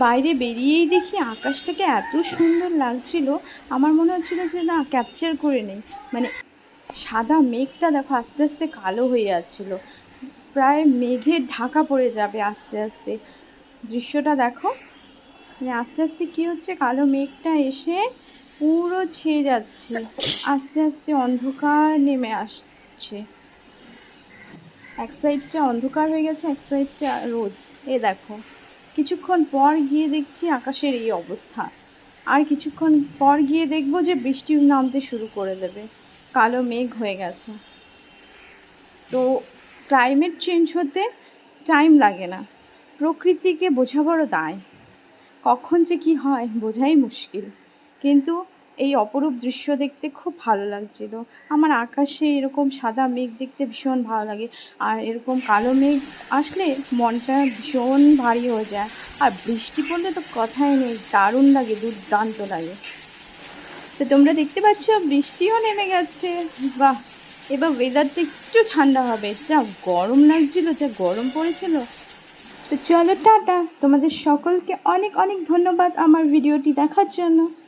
বাইরে বেরিয়েই দেখি আকাশটাকে এত সুন্দর লাগছিল, আমার মনে হচ্ছিল যে না ক্যাপচার করে নেই। মানে সাদা মেঘটা দেখো আস্তে আস্তে কালো হয়ে যাচ্ছিল। প্রায় মেঘে ঢাকা পড়ে যাবে আস্তে আস্তে। দৃশ্যটা দেখো মানে আস্তে আস্তে কী হচ্ছে, কালো মেঘটা এসে পুরো ছেয়ে যাচ্ছে, আস্তে আস্তে অন্ধকার নেমে আসছে। এক সাইডটা অন্ধকার হয়ে গেছে, এক সাইডটা রোদ। এ দেখো কিছুক্ষণ পর গিয়ে দেখছি আকাশের এই অবস্থা। আর কিছুক্ষণ পর গিয়ে দেখব যে বৃষ্টি নামতে শুরু করে দেবে। কালো মেঘ হয়ে গেছে। তো ক্লাইমেট চেঞ্জ হতে টাইম লাগে না। প্রকৃতিকে বোঝাবারও দায়। কখন যে কী হয় বোঝাই মুশকিল। কিন্তু এই অপরূপ দৃশ্য দেখতে খুব ভালো লাগছিল। আমার আকাশে এরকম সাদা মেঘ দেখতে ভীষণ ভালো লাগে। আর এরকম কালো মেঘ আসলে মনটা ভীষণ ভারী হয়ে যায়। আর বৃষ্টি পড়লে তো কথাই নেই, দারুণ লাগে, দুর্দান্ত লাগে। তো তোমরা দেখতে পাচ্ছ, বৃষ্টিও নেমে গেছে। বাহ! এবার ওয়েদারটা একটু ঠান্ডা হবে। যা গরম লাগছিল, যা গরম পড়েছিল। তো চলো, টাটা। তোমাদের সকলকে অনেক অনেক ধন্যবাদ আমার ভিডিওটি দেখার জন্য।